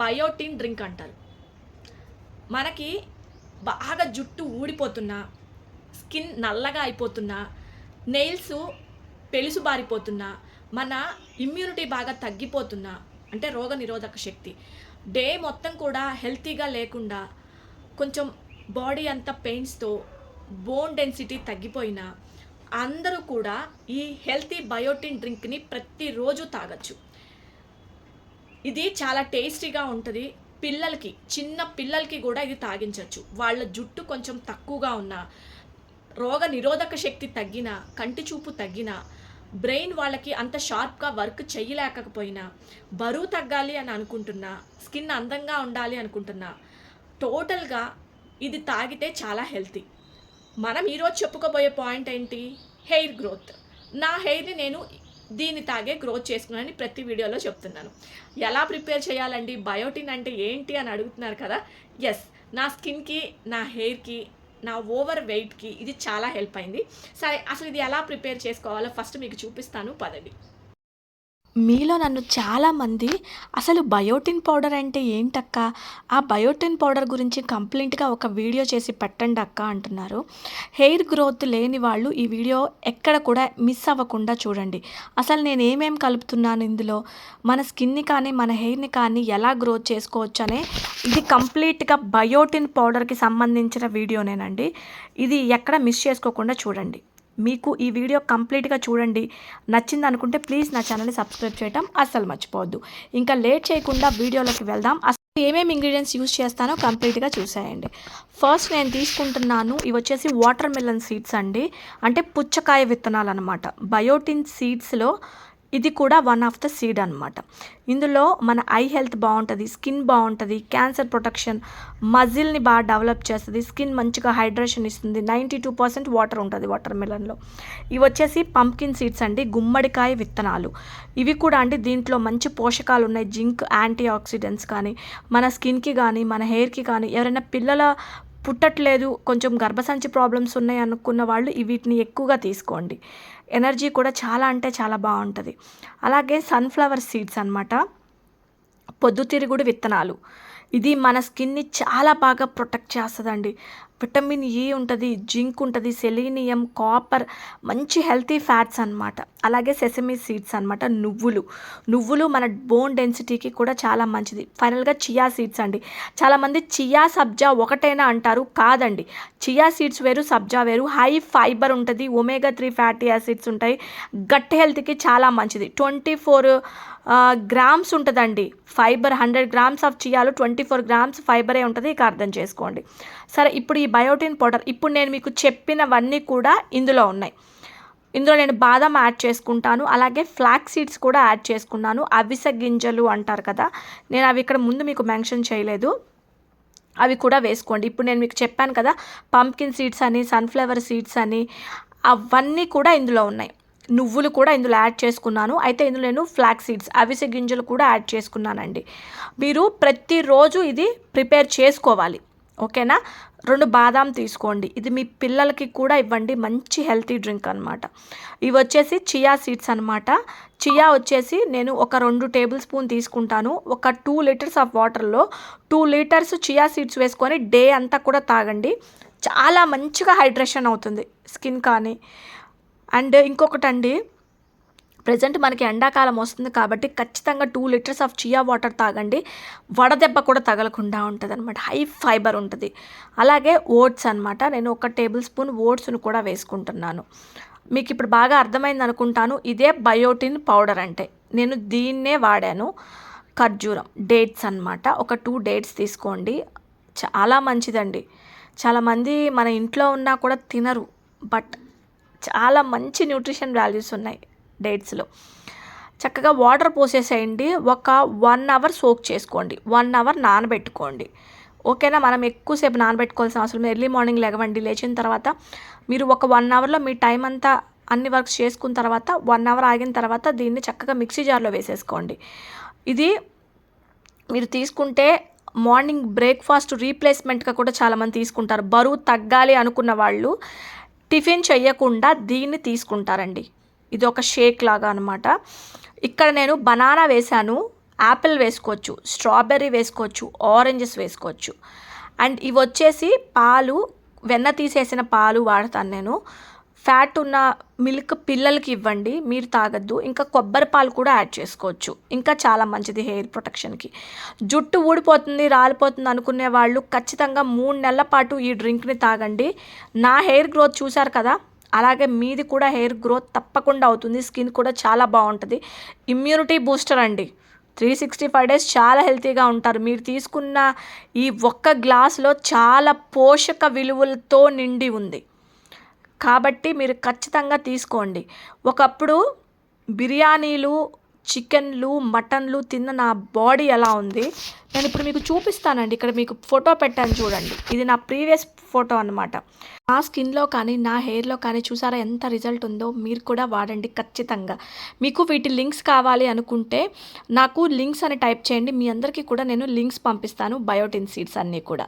Biotin drink అంటారు. మనకి బాగా జుట్టు ఊడిపోతున్నా స్కిన్ నల్లగా అయిపోతున్నా నెయిల్స్ పెలుసు బారిపోతున్నా మన ఇమ్యూనిటీ బాగా తగ్గిపోతున్నా అంటే రోగ నిరోధక శక్తి. డే మొత్తం కూడా హెల్తీగా లేకుండా కొంచెం బాడీ అంతా పెయిన్స్తో బోన్ డెన్సిటీ తగ్గిపోయినా అందరూ కూడా ఈ హెల్తీ బయోటిన్ డ్రింక్ని ప్రతిరోజు తాగొచ్చు. ఇది చాలా టేస్టీగా ఉంటుంది. పిల్లలకి చిన్న పిల్లలకి కూడా ఇది తాగించవచ్చు వాళ్ళ జుట్టు కొంచెం తక్కువగా ఉన్నా రోగ నిరోధక శక్తి తగ్గినా కంటి చూపు తగ్గినా బ్రెయిన్ వాళ్ళకి అంత షార్ప్గా వర్క్ చేయలేకపోయినా బరువు తగ్గాలి అని అనుకుంటున్నా స్కిన్ అందంగా ఉండాలి అనుకుంటున్నా టోటల్గా ఇది తాగితే చాలా హెల్తీ. మనం ఈరోజు చెప్పుకోబోయే పాయింట్ ఏంటి? Hair growth. నా హెయిర్ని నేను దీన్ని తాగే గ్రోత్ చేసుకున్నానని ప్రతి వీడియోలో చెప్తున్నాను. ఎలా ప్రిపేర్ చేయాలండి? బయోటిన్ అంటే ఏంటి అని అడుగుతున్నారు కదా? ఎస్ నా స్కిన్కి నా హెయిర్కి నా ఓవర్ వెయిట్కి ఇది చాలా హెల్ప్ అయింది. సరే అసలు ఇది ఎలా ప్రిపేర్ చేసుకోవాలో ఫస్ట్ మీకు చూపిస్తాను. పదండి. మీలో నన్ను చాలామంది అసలు బయోటిన్ పౌడర్ అంటే ఏంటక్క? ఆ బయోటిన్ పౌడర్ గురించి కంప్లీట్గా ఒక వీడియో చేసి పెట్టండి అక్క అంటున్నారు. హెయిర్ గ్రోత్ లేని వాళ్ళు ఈ వీడియో ఎక్కడ కూడా మిస్ అవ్వకుండా చూడండి. అసలు నేను ఏమేమి కలుపుతున్నాను ఇందులో? మన స్కిన్ని కానీ మన హెయిర్ని కానీ ఎలా గ్రోత్ చేసుకోవచ్చు అనే ఇది కంప్లీట్గా బయోటిన్ పౌడర్కి సంబంధించిన వీడియోనేనండి. ఇది ఎక్కడ మిస్ చేసుకోకుండా చూడండి. మీకు ఈ వీడియో కంప్లీట్గా చూడండి. నచ్చింది అనుకుంటే ప్లీజ్ నా ఛానల్ని సబ్స్క్రైబ్ చేయటం అస్సలు మర్చిపోవద్దు. ఇంకా లేట్ చేయకుండా వీడియోలోకి వెళ్దాం. అసలు ఏమేమి ఇంగ్రీడియంట్స్ యూజ్ చేస్తానో కంప్లీట్గా చూసేయండి. ఫస్ట్ నేను తీసుకుంటున్నాను ఇవి వచ్చేసి వాటర్ మిలన్ సీడ్స్ అండి. అంటే పుచ్చకాయ విత్తనాలు అనమాట బయోటిన్ సీడ్స్లో ఇది కూడా వన్ ఆఫ్ ద సీడ్ అనమాట ఇందులో మన ఐ హెల్త్ బాగుంటుంది స్కిన్ బాగుంటుంది క్యాన్సర్ ప్రొటెక్షన్ మజిల్ని బాగా డెవలప్ చేస్తుంది స్కిన్ మంచిగా హైడ్రేషన్ ఇస్తుంది నైంటీ టూ పర్సెంట్ వాటర్ ఉంటుంది వాటర్ మిలన్లో ఇవి వచ్చేసి పంకిన్ సీడ్స్ అండి గుమ్మడికాయ విత్తనాలు. ఇవి కూడా అండి దీంట్లో మంచి పోషకాలు ఉన్నాయి జింక్ యాంటీ ఆక్సిడెంట్స్ కానీ మన స్కిన్కి కానీ మన హెయిర్కి కానీ ఎవరైనా పిల్లల పుట్టట్లేదు కొంచెం గర్భసంచి ప్రాబ్లమ్స్ ఉన్నాయి అనుకున్న వాళ్ళు వీటిని ఎక్కువగా తీసుకోండి. ఎనర్జీ కూడా చాలా అంటే చాలా బాగుంటుంది. అలాగే సన్ఫ్లవర్ సీడ్స్ అనమాట పొద్దుతిరుగుడు విత్తనాలు. ఇది మన స్కిన్ని చాలా బాగా ప్రొటెక్ట్ చేస్తుందండి. విటమిన్ ఈ ఉంటుంది జింక్ ఉంటుంది సెలీనియం కాపర్ మంచి హెల్తీ ఫ్యాట్స్ అనమాట అలాగే సెసమీ సీడ్స్ అనమాట నువ్వులు. నువ్వులు మన బోన్ డెన్సిటీకి కూడా చాలా మంచిది. ఫైనల్గా చియా సీడ్స్ అండి. చాలామంది చియా సబ్జా ఒకటేనా అంటారు కాదండి. చియా సీడ్స్ వేరు సబ్జా వేరు. హై ఫైబర్ ఉంటుంది ఒమేగా త్రీ ఫ్యాటీ యాసిడ్స్ ఉంటాయి. గట్ హెల్త్కి చాలా మంచిది. ట్వంటీ ఫోర్ గ్రామ్స్ ఉంటుందండి. ఫైబర్ హండ్రెడ్ గ్రామ్స్ ఆఫ్ చియాలో ట్వంటీ ఫోర్ గ్రామ్స్ ఫైబరే ఉంటుంది ఇక అర్థం చేసుకోండి. సరే ఇప్పుడు ఈ బయోటిన్ పౌడర్ ఇప్పుడు నేను మీకు చెప్పినవన్నీ కూడా ఇందులో ఉన్నాయి. ఇందులో నేను బాదం యాడ్ చేసుకుంటాను అలాగే ఫ్లాక్ సీడ్స్ కూడా యాడ్ చేసుకున్నాను. అవిసె గింజలు అంటారు కదా నేను అవి ఇక్కడ ముందు మీకు మెన్షన్ చేయలేదు. అవి కూడా వేసుకోండి. ఇప్పుడు నేను మీకు చెప్పాను కదా పంకిన్ సీడ్స్ అని సన్ఫ్లవర్ సీడ్స్ అని అవన్నీ కూడా ఇందులో ఉన్నాయి. నువ్వులు కూడా ఇందులో యాడ్ చేసుకున్నాను. అయితే ఇందులో నేను ఫ్లాక్ సీడ్స్ అవిసె గింజలు కూడా యాడ్ చేసుకున్నానండి. మీరు ప్రతిరోజు ఇది ప్రిపేర్ చేసుకోవాలి. ఓకేనా? రెండు బాదాం తీసుకోండి. ఇది మీ పిల్లలకి కూడా ఇవ్వండి. మంచి హెల్తీ డ్రింక్ అనమాట ఇవి వచ్చేసి చియా సీడ్స్ అనమాట చియా వచ్చేసి నేను ఒక రెండు టేబుల్ స్పూన్ తీసుకుంటాను. ఒక టూ లీటర్స్ ఆఫ్ వాటర్లో టూ లీటర్స్ చియా సీడ్స్ వేసుకొని డే అంతా కూడా తాగండి. చాలా మంచిగా హైడ్రేషన్ అవుతుంది. స్కిన్ కానీ అండ్ ఇంకొకటి అండి ప్రజెంట్ మనకి ఎండాకాలం వస్తుంది కాబట్టి ఖచ్చితంగా two litres of chia water తాగండి. వడదెబ్బ కూడా తగలకుండా ఉంటుంది అనమాట హై ఫైబర్ ఉంటుంది. అలాగే ఓట్స్ అనమాట నేను ఒక టేబుల్ స్పూన్ ఓట్స్ను కూడా వేసుకుంటున్నాను. మీకు ఇప్పుడు బాగా అర్థమైంది అనుకుంటాను. ఇదే బయోటిన్ పౌడర్ అంటే. నేను దీన్నే వాడాను. ఖర్జూరం డేట్స్ అనమాట ఒక టూ డేట్స్ తీసుకోండి. చాలా మంచిదండి. చాలామంది మన ఇంట్లో ఉన్నా కూడా తినరు. బట్ చాలా మంచి న్యూట్రిషన్ వాల్యూస్ ఉన్నాయి డేట్స్లో. చక్కగా వాటర్ పోసేసేయండి. ఒక వన్ అవర్ సోక్ చేసుకోండి. వన్ అవర్ నానబెట్టుకోండి. ఓకేనా? మనం ఎక్కువసేపు నానబెట్టుకోవాల్సిన అవసరం లేదు. ఎర్లీ మార్నింగ్ లేవండి. లేచిన తర్వాత మీరు ఒక వన్ అవర్లో మీ టైం అంతా అన్ని వర్క్స్ చేసుకున్న తర్వాత వన్ అవర్ ఆగిన తర్వాత దీన్ని చక్కగా మిక్సీ జార్లో వేసేసుకోండి. ఇది మీరు తీసుకుంటే మార్నింగ్ బ్రేక్ఫాస్ట్ రీప్లేస్మెంట్గా కూడా చాలామంది తీసుకుంటారు. బరువు తగ్గాలి అనుకున్న వాళ్ళు టిఫిన్ చేయకుండా దీన్ని తీసుకుంటారండి. ఇది ఒక షేక్ లాగా అనమాట ఇక్కడ నేను బనానా వేశాను యాపిల్ వేసుకోవచ్చు స్ట్రాబెర్రీ వేసుకోవచ్చు ఆరెంజెస్ వేసుకోవచ్చు. అండ్ ఇవి వచ్చేసి పాలు వెన్న తీసేసిన పాలు వాడతాను నేను. ఫ్యాట్ ఉన్న మిల్క్ పిల్లలకి ఇవ్వండి మీరు తాగద్దు. ఇంకా కొబ్బరి పాలు కూడా యాడ్ చేసుకోవచ్చు. ఇంకా చాలా మంచిది హెయిర్ ప్రొటెక్షన్కి. జుట్టు ఊడిపోతుంది రాలిపోతుంది అనుకునే వాళ్ళు ఖచ్చితంగా మూడు నెలల పాటు ఈ డ్రింక్ని తాగండి. నా హెయిర్ గ్రోత్ చూశారు కదా? అలాగే మీది కూడా హెయిర్ గ్రోత్ తప్పకుండా అవుతుంది. స్కిన్ కూడా చాలా బాగుంటుంది. ఇమ్యూనిటీ బూస్టర్ అండి. త్రీ సిక్స్టీ ఫైవ్ డేస్ చాలా హెల్తీగా ఉంటారు. మీరు తీసుకున్న ఈ ఒక్క గ్లాసులో చాలా పోషక విలువలతో నిండి ఉంది. కాబట్టి మీరు ఖచ్చితంగా తీసుకోండి. ఒకప్పుడు బిర్యానీలు చికెన్లు మటన్లు తిన్న నా బాడీ ఎలా ఉంది? నేను ఇప్పుడు మీకు చూపిస్తానండి. ఇక్కడ మీకు ఫోటో పెట్టాను చూడండి. ఇది నా ప్రీవియస్ ఫోటో అనమాట నా స్కిన్లో కానీ నా హెయిర్లో కానీ చూసారా ఎంత రిజల్ట్ ఉందో? మీరు కూడా వాడండి ఖచ్చితంగా. మీకు వీటి లింక్స్ కావాలి అనుకుంటే నాకు లింక్స్ అని టైప్ చేయండి. మీ అందరికీ కూడా నేను లింక్స్ పంపిస్తాను. బయోటిన్ సీడ్స్ అన్నీ కూడా.